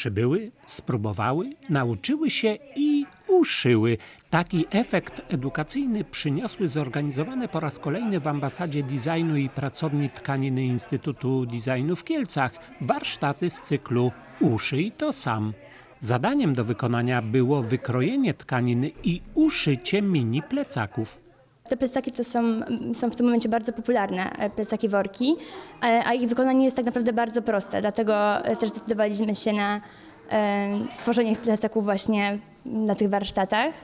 Przybyły, spróbowały, nauczyły się i uszyły. Taki efekt edukacyjny przyniosły zorganizowane po raz kolejny w ambasadzie designu i pracowni tkaniny Instytutu Designu w Kielcach warsztaty z cyklu Uszyj to sam. Zadaniem do wykonania było wykrojenie tkaniny i uszycie mini plecaków. Te plecaki to są, są w tym momencie bardzo popularne, e, plecaki worki, e, a ich wykonanie jest tak naprawdę bardzo proste, dlatego e, też zdecydowaliśmy się na stworzenie plecaków właśnie na tych warsztatach.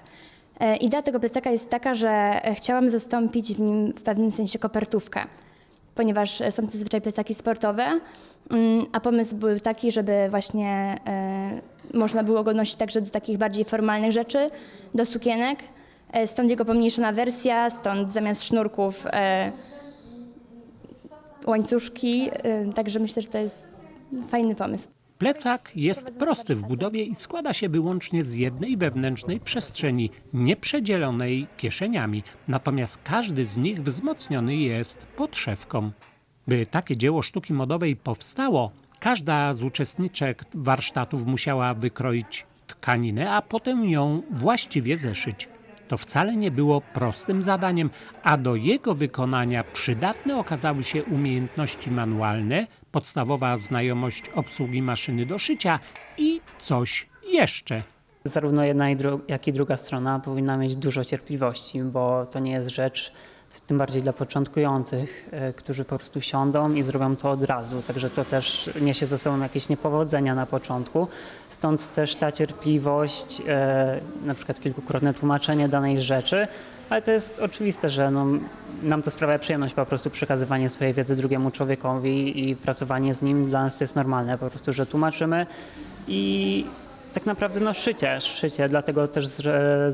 Idea tego plecaka jest taka, że chciałam zastąpić w nim w pewnym sensie kopertówkę, ponieważ są zazwyczaj plecaki sportowe, mm, a pomysł był taki, żeby właśnie można było go nosić także do takich bardziej formalnych rzeczy, do sukienek. E, Stąd jego pomniejszona wersja, stąd zamiast sznurków e, łańcuszki, e, także myślę, że to jest fajny pomysł. Plecak jest prosty w budowie i składa się wyłącznie z jednej wewnętrznej przestrzeni, nieprzedzielonej kieszeniami. Natomiast każdy z nich wzmocniony jest podszewką. By takie dzieło sztuki modowej powstało, każda z uczestniczek warsztatów musiała wykroić tkaninę, a potem ją właściwie zeszyć. To wcale nie było prostym zadaniem, a do jego wykonania przydatne okazały się umiejętności manualne, podstawowa znajomość obsługi maszyny do szycia i coś jeszcze. Zarówno jedna, jak i druga strona powinna mieć dużo cierpliwości, bo to nie jest rzecz, tym bardziej dla początkujących, e, którzy po prostu siądą i zrobią to od razu. Także to też niesie ze sobą jakieś niepowodzenia na początku. Stąd też ta cierpliwość, e, na przykład kilkukrotne tłumaczenie danej rzeczy, ale to jest oczywiste, że no, nam to sprawia przyjemność po prostu przekazywanie swojej wiedzy drugiemu człowiekowi i pracowanie z nim dla nas to jest normalne, po prostu, że tłumaczymy i tak naprawdę no szycie, szycie, dlatego też z,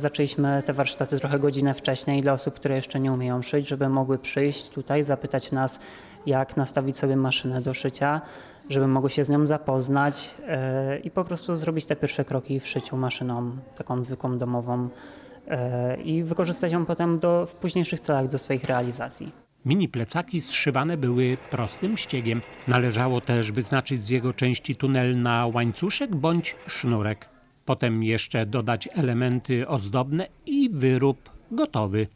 zaczęliśmy te warsztaty trochę godzinę wcześniej dla osób, które jeszcze nie umieją szyć, żeby mogły przyjść tutaj, zapytać nas, jak nastawić sobie maszynę do szycia, żeby mogły się z nią zapoznać e, i po prostu zrobić te pierwsze kroki w szyciu maszyną, taką zwykłą domową e, i wykorzystać ją potem do, w późniejszych celach do swoich realizacji. Mini plecaki zszywane były prostym ściegiem. Należało też wyznaczyć z jego części tunel na łańcuszek bądź sznurek. Potem jeszcze dodać elementy ozdobne i wyrób gotowy.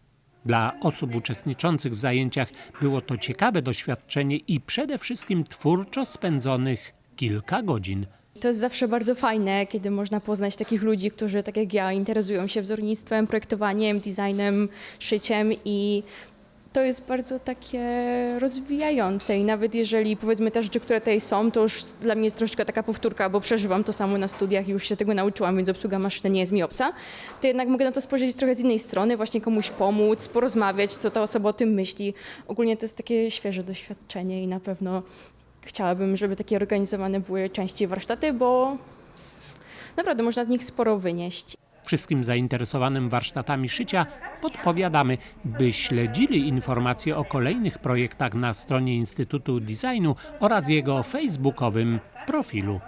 Dla osób uczestniczących w zajęciach było to ciekawe doświadczenie i przede wszystkim twórczo spędzonych kilka godzin. To jest zawsze bardzo fajne, kiedy można poznać takich ludzi, którzy tak jak ja interesują się wzornictwem, projektowaniem, designem, szyciem i to jest bardzo takie rozwijające i nawet jeżeli powiedzmy te rzeczy, które tutaj są, to już dla mnie jest troszeczkę taka powtórka, bo przeżywam to samo na studiach i już się tego nauczyłam, więc obsługa maszyny nie jest mi obca, to jednak mogę na to spojrzeć trochę z innej strony, właśnie komuś pomóc, porozmawiać, co ta osoba o tym myśli. Ogólnie to jest takie świeże doświadczenie i na pewno chciałabym, żeby takie organizowane były częściej warsztaty, bo naprawdę można z nich sporo wynieść. Wszystkim zainteresowanym warsztatami szycia podpowiadamy, by śledzili informacje o kolejnych projektach na stronie Instytutu Designu oraz jego facebookowym profilu.